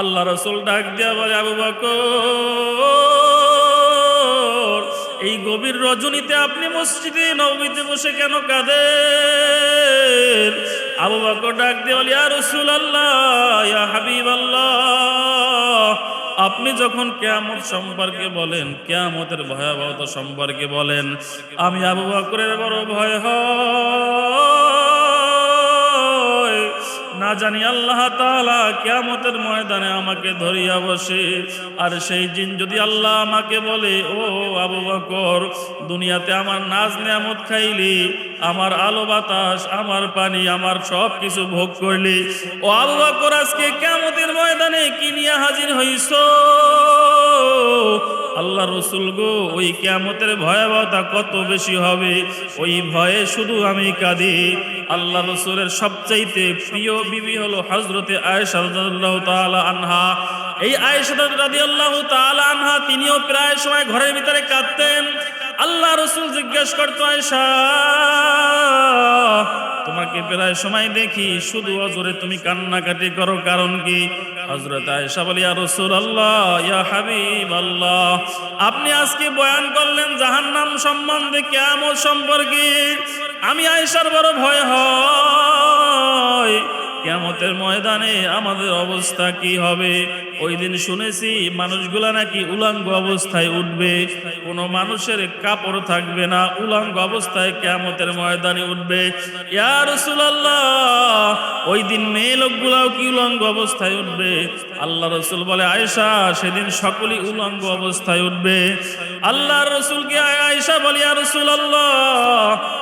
আল্লাহ রসুল ডাক দিয়া বলে, আবু বকর, এই গভীর রজনীতে আপনি মসজিদে নবীতে বসে কেন কাঁদেন? আবু বকর ডাক দিয়ে বলে আর রসুল আল্লাহ ইয়া হাবিব আল্লাহ আপনি যখন কেয়ামত সম্পর্কে বলেন, কেয়ামতের ভয়াবহতা সম্পর্কে বলেন, আমি আবু বকরের বড় ভয় হয়। জানি আল্লাহ তাআলা কিয়ামতের ময়দানে আমাকে ধরিয়া বসে। আর সেই দিন যদি আল্লাহ আমাকে বলে, ও আবু বকর, দুনিয়াতে আমার নাজ নিয়ামত খাইলি, আমার আলো বাতাস, আমার পানি, আমার সব কিছু ভোগ করলি, ও আবু বকর, আজকে কিয়ামতের ময়দানে কি নিয়ে হাজির হইছ? আল্লাহ রসুল গো, ওই কেয়ামতের ভয়াবহতা কত বেশি হবে? ওই ভয়ে শুধু আমি কাঁদি। আল্লাহ রসুলের সবচাইতে প্রিয় বিবি হলো হজরতে আয়েশা রাদিয়াল্লাহু তাআলা আনহা। এই আয়েশা রাদিয়াল্লাহু তাআলা আনহা, তিনিও প্রায় সময় ঘরের ভিতরে কাঁদতেন। আল্লাহ রসুল জিজ্ঞেস করতো আয়েশা তোমাকে প্রায় সময় দেখি শুধু অজরে তুমি কান্নাকাটি করো, কারণ কি? হজরত আয়েশা বলি, ইয়া রাসূলুল্লাহ, ইয়া হাবিব আল্লাহ আপনি আজকে বয়ান করলেন জাহান্নাম সম্বন্ধে কেমন সম্পর্কে। আমি আয়েশার বড় ভয় হয়। কেমতের ময়দানে আমাদের অবস্থা কি হবে? ওই দিন শুনেছি মানুষগুলা নাকি উলাঙ্গ অবস্থায় উঠবে। কোনো মানুষের কাপড় থাকবে না, উলাঙ্গ অবস্থায় কেমতের ময়দানে উঠবে। ওই দিন মেয়ে লোকগুলাও কি উলঙ্গ অবস্থায় উঠবে? আল্লাহ রসুল বলে, আয়েশা, সেদিন সকলেই উলঙ্গ অবস্থায় উঠবে। আল্লাহ রসুলকে আয়েশা বলি আর রসুল আল্লাহ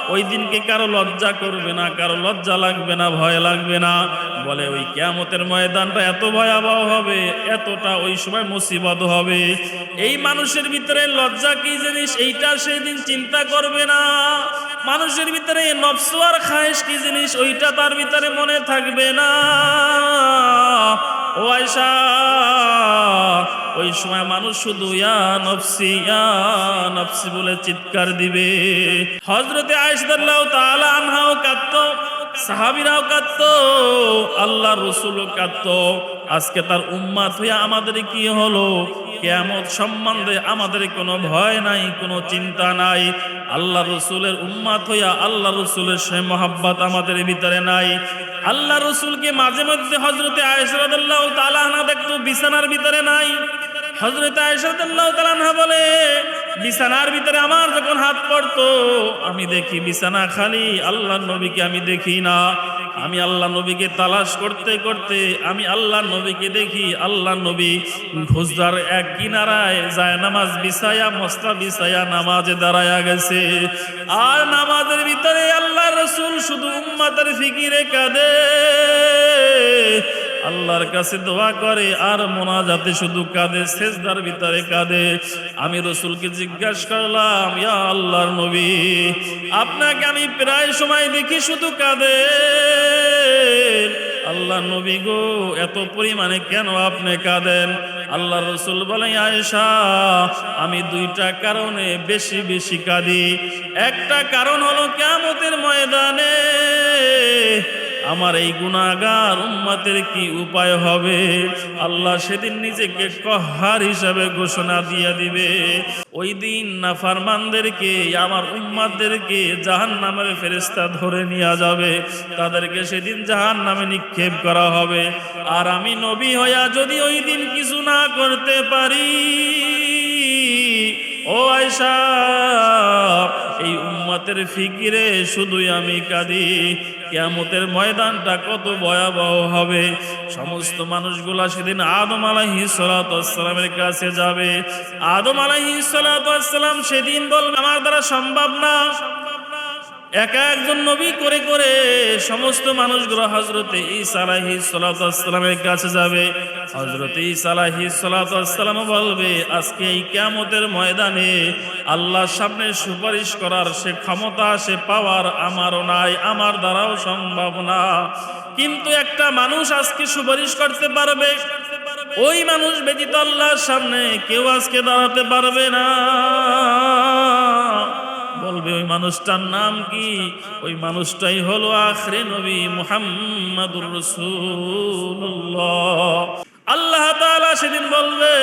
ওই দিনকে কারও লজ্জা করবে না, কারও লজ্জা লাগবে না, ভয় লাগবে না। বলে, ওই কেয়ামতের ময়দানটা এত ভয়াবহ হবে, এতটা ওই সময় মুসিবত হবে। এই মানুষের ভিতরে লজ্জা কি জিনিস? এইটা সেই দিন চিন্তা করবে না। মানুষের ভিতরে নফসু আর খায়েশ কি জিনিস? ওইটা তার ভিতরে মনে থাকবে না। ও আয়সা ওই সময় মানুষ শুধু, ইয়া নফসি ইয়া নফসি বলে চিৎকার দিবে। হজরতে আয়সাল্লাহ তাআলা আনহাও কাঁদত। সাহাবিরাও কাঁদত আল্লাহ রসুলও কাঁদত। আজকে তার উম্মাত হইয়া আমাদের কি হলো? কেয়ামত সম্বন্ধে আমাদের কোনো ভয় নাই, কোনো চিন্তা নাই। আল্লাহ রসুলের উম্মাত হইয়া আল্লাহ রসুলের সে মহাব্বত আমাদের ভিতরে নাই। আল্লাহ রসুলকে মাঝে মধ্যে হজরতে আয়সরাদাল্লাহ তালাহনা দেখতো, বিছানার ভিতরে নাই। হজরত আয়সাদাল্লাহ তালাহা বলে বিছানার ভিতরে আমার যখন হাত পড়তো, আমি দেখি বিছানা খালি আল্লাহ নবীকে আমি দেখি না। আমি আল্লাহ নবীকে তালাশ করতে করতে, আমি আল্লাহ নবীকে দেখি আল্লাহ নবী ঘুষদার এক কিনারায় যায় নামাজ বিছায়া, মস্তা বিছায়া নামাজে দাঁড়ায়া গেছে। আর নামাজের ভিতরে আল্লাহ রসুল শুধু উম্মাতের ফিকিরে কাঁদে। আল্লাহর কাছে দোয়া করে, আর মোনাজাতে শুধু কাঁদে শেষদার ভিতরে কাঁদে। আমি রসুলকে জিজ্ঞাসা করলাম, ইয়া আল্লাহর নবী, আপনাকে আমি প্রায় সময় দেখি শুধু কাঁদে আল্লাহ নবী গো, এত পরিমাণে কেন আপনি কাঁদেন? আল্লাহ রসুল বলে আয়েশা, আমি দুইটা কারণে বেশি বেশি কাঁদি। একটা কারণ হলো কেমতের আমার এই গুণাগার উম্মাতের কি উপায় হবে? আল্লাহ সেদিন নিজেকে কহার হিসাবে ঘোষণা দিয়ে দিবে। ওই দিন না ফারমানদেরকে আমার উম্মাদেরকে জাহান নামের ফেরেস্তা ধরে নিয়ে যাবে। তাদেরকে সেদিন জাহান নামে নিক্ষেপ করা হবে। আর আমি নবী হইয়া যদি ওই দিন কিছু না করতে পারি ও আয়সা এই উম্মতের ফিকিরে শুধুই আমি কাঁদি। কেয়ামতের ময়দানটা কত ভয়াবহ হবে। সমস্ত মানুষগুলা সেদিন আদম আলাহি সালামের কাছে যাবে। আদম আলাহি সালাম সেদিন বলবে আমার দ্বারা সম্ভব না। একা একজন নবী করে করে সমস্ত মানুষ মানুষগুলো হজরতে ইসালাহি সালামের কাছে যাবে। হজরতে ইসালাহি সালাম বলবে, আজকে এই কেমতের ময়দানে আল্লাহর সামনে সুপারিশ করার সে ক্ষমতা, সে পাওয়ার আমারও নাই, আমার দ্বারাও সম্ভব না। কিন্তু একটা মানুষ আজকে সুপারিশ করতে পারবে। ওই মানুষ ব্যতীত আল্লাহর সামনে কেউ আজকে দাঁড়াতে পারবে না। বলবে, ওই মানুষটার নাম কি? ওই মানুষটাই হলো আখরে নবী মুহাম্মাদুর রাসূলুল্লাহ। আল্লাহ সেদিন বলবে,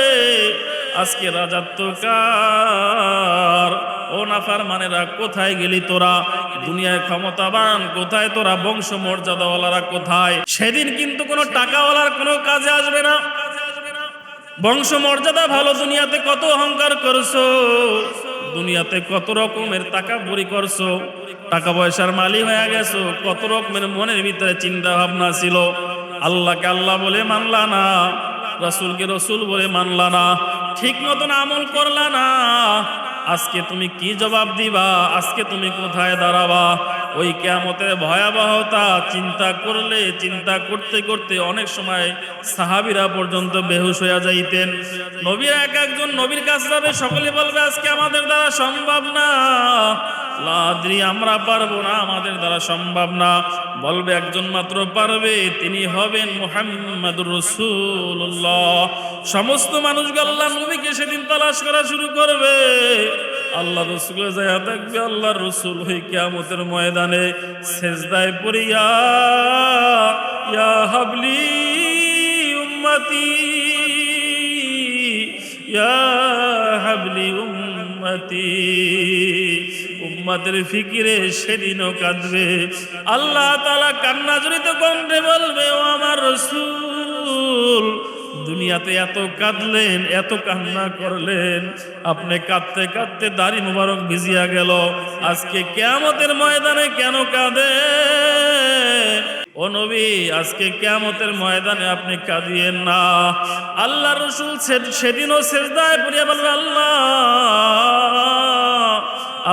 আজকে রাজত্ব কার? ও নাফার মানেরা কোথায় গেলি তোরা? দুনিয়ায় ক্ষমতাবান কোথায় তোরা? বংশ মর্যাদাওয়ালারা কোথায়? সেদিন কিন্তু কোনো টাকাওয়ালার কোনো কাজে আসবে না। বংশ মর্যাদা ভালো দুনিয়াতে কত অহংকার করছ? দুনিয়াতে কত রকমের টাকা বুড়ি করছ? টাকা পয়সার মালিক হয়ে গেছো, কত রকমের মনের ভিতরে চিন্তা ভাবনা ছিল? আল্লাহকে আল্লাহ বলে মানলা না, রসুলকে রসুল বলে মানলা না, ঠিক মতন আমল করলা না। আজকে তুমি কি জবাব দিবা? আজকে তুমি কোথায় দাঁড়াবা? ওই কেয়ামতের ভয়াবহতা চিন্তা করলে, চিন্তা করতে করতে অনেক সময় সাহাবিরা পর্যন্ত বেহুশ হইয়া যাইতেন। নবীর এক একজন নবীর কাছে যাবে, সকলে বলবে, আজকে আমাদের দ্বারা সম্ভব না। লাদ্রি, আমরা পারব না, আমাদের দ্বারা সম্ভব না। বলবে, একজন মাত্র পারবে, তিনি হবেন মুহাম্মাদুর রসুল্লাহ সমস্ত মানুষ আল্লাহ নবীকে সেদিন তালাশ করা শুরু করবে। আল্লাহ রসুল যায় থাকবে আল্লাহ রসুল হই কিয়ামতের ময়দানে সেজদায় পড়িয়া, ইয়া হাবলি উম্মতি, ইয়া হাবলি উম্মতি। উম্মাদের ফিকিরে সেদিনও কাঁদবে। আল্লাহ তালা কান্না জড়িত কণ্ঠে বলবে, ও আমার রসুল দুনিয়াতে এত কাঁদলেন, এত কান্না করলেন। আপনি কাঁদতে কাঁদতে দাড়ি মুবারক ভিজিয়া গেল। আজকে কেয়ামতের ময়দানে কেন কাঁদে? ও নবী, আজকে কেয়ামতের ময়দানে আপনি কাঁদিয়েন না। আল্লাহ রসুল সেদিনও শেষদায় পড়িয়া বলবে আল্লাহ,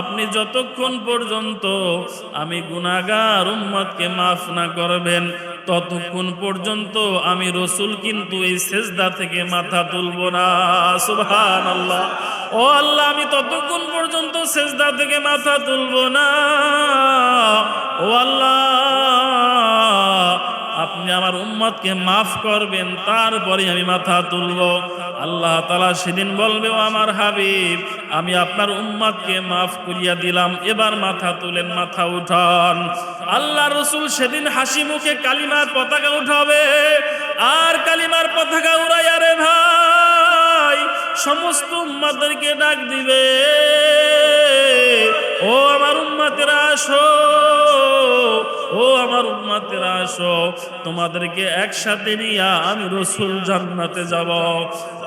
আপনি যতক্ষণ পর্যন্ত আমি গুনাগার উম্মতকে মাফ না করবেন ততক্ষণ পর্যন্ত আমি রসুল কিন্তু এই সেজদা থেকে মাথা তুলব না। সুহান আল্লাহ ও আল্লাহ, আমি ততক্ষণ পর্যন্ত সেজদা থেকে মাথা তুলব না। ও আল্লাহ। আপনি আমার উম্মতকে মাফ করবেন, তারপরে আমি মাথা তুলব। আল্লাহ তালা সেদিন বলবে আমার হাবিব, আমি আপনার উম্মতকে মাফ করিয়া দিলাম। এবার মাথা তুলেন, মাথা উঠান। আল্লাহ রসুল সেদিন হাসি মুখে কালিমার পতাকা উঠাবে। আর কালিমার পতাকা উড়াইয়া রে ভাই, সমস্ত উম্মাদেরকে ডাক দিবে। ও আমার উম্মাতেরা, আসো। ও আমার উম্মাতেরা, আসো, তোমাদেরকে একসাথে নিয়ে আমি রসুল জান্নাতে যাব।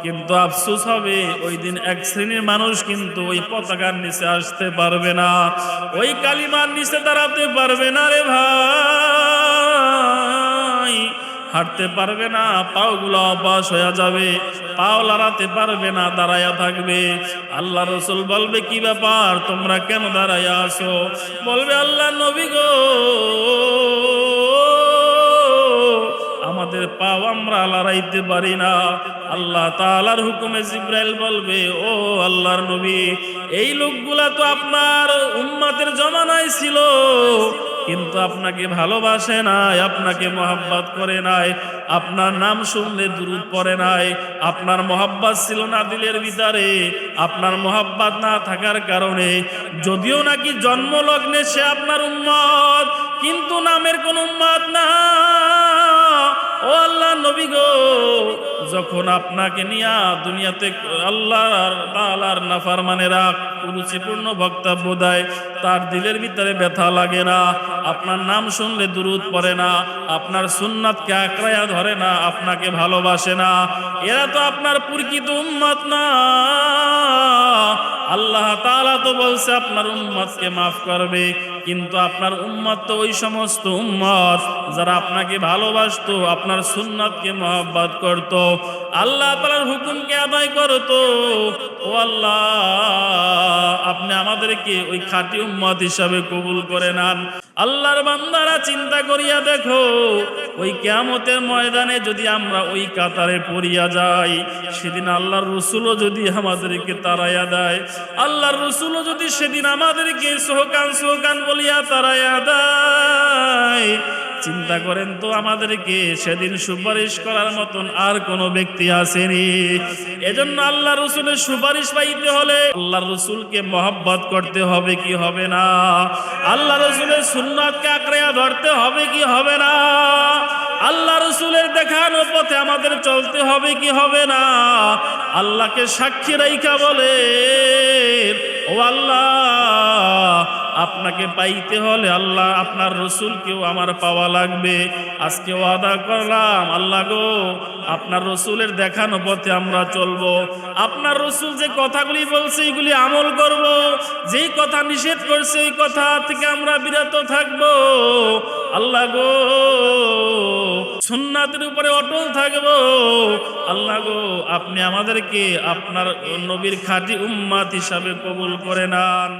কিন্তু আফসোস হবে, ওই দিন এক শ্রেণির মানুষ কিন্তু ওই পতাকার নিচে আসতে পারবে না। ওই কালিমার নিচে দাঁড়াতে পারবে না রে ভাই। হাঁটতে পারবে না, পাওগুলো অবাস হয়ে যাবে। পাও লড়াতে পারবে না, দাঁড়ায়া থাকবে। আল্লাহ রসুল বলবে, কি ব্যাপার? তোমরা কেন দাঁড়াইয়া আসো বলবে, আল্লাহ নবী গো, আমাদের পাও আমরা লড়াইতে পারি না। আল্লাহ তাআলার হুকুমে জিব্রাইল বলবে, ও আল্লাহর নবী, এই লোকগুলা তো আপনার উম্মাতের জমানায় ছিল। কিন্তু আপনাকে ভালোবাসে নাই, আপনাকে মহাব্বাত করে নাই, আপনার নাম শুনলে দূরত পড়ে নাই, আপনার মহাব্বাত ছিল না দিলের ভিতরে, আপনার মহাব্বাত না থাকার কারণে, যদিও নাকি জন্মলগ্নে সে আপনার উম্মত, কিন্তু নামের কোন উম্মত না ও আল্লাহ নবী গো, যখন আপনাকে নিয়া দুনিয়াতে আল্লাহর তাআলার নাফরমানেরা কুরুচিপূর্ণ বক্তব্য দেয় তার দিলের ভিতরে ব্যথা লাগে না, আপনার নাম শুনলে দুরুদ পড়ে না, আপনার সুন্নাতকে আঁকড়াইয়া ধরে না, আপনাকে ভালোবাসে না, এরা তো আপনার প্রকৃত উম্মত না। আল্লাহ তাআলা তো বলছে, আপনার উম্মতকে মাফ করবে, কিন্তু আপনার উম্মত তো ওই সমস্ত উম্মত, যারা আপনাকে ভালোবাসতো আপনার সুন্নাতকে মহব্বত করত। আল্লাহ তাআলার হুকুমকে আদায় করতো। ও আল্লাহ, আপনি আমাদেরকে ওই খাঁটি উম্মত হিসাবে কবুল করে নেন। আল্লাহর বান্দারা চিন্তা করিয়া দেখো, ওই কেয়ামতের ময়দানে যদি আমরা ওই কাতারে পড়িয়া যাই, সেদিন আল্লাহর রসুলও যদি আমাদেরকে তাড়াইয়া দেয়, আল্লাহর রসুলও যদি সেদিন আমাদেরকে সোহকান সোহকান বলিয়া তাড়াইয়া দেয় চিন্তা করেন তো আমাদেরকে সেদিন সুপারিশ করার মতন আর কোনো ব্যক্তি আসেনি। এজন্য আল্লাহ রসুলের সুপারিশ পাইতে হলে আল্লাহ রসুলকে মহব্বত করতে হবে কি হবে না? আল্লাহ রসুলের সুন্নাতকে আঁকড়িয়া ধরতে হবে কি হবে না? আল্লাহ রসুলের দেখানো পথে আমাদের চলতে হবে কি হবে না? আল্লাহকে সাক্ষী রাইখা বলে, ও আল্লাহ আপনাকে পাইতে হলে আল্লাহ আপনার রসুলকেও আমার পাওয়া লাগবে। আজকে ওয়াদা করলাম, আল্লাহ গো, আপনার রসুলের দেখানো পথে আমরা চলবো। আপনার রসুল যে কথাগুলি বলছে এইগুলি আমল করব। যেই কথা নিষেধ করছে ওই কথা থেকে আমরা বিরত থাকব। আল্লাহ গো, সুন্নাতের উপরে অটল থাকব। আল্লাহ গো, আপনি আমাদেরকে আপনার নবীর খাঁটি উম্মাত হিসাবে কবুল করে নেন।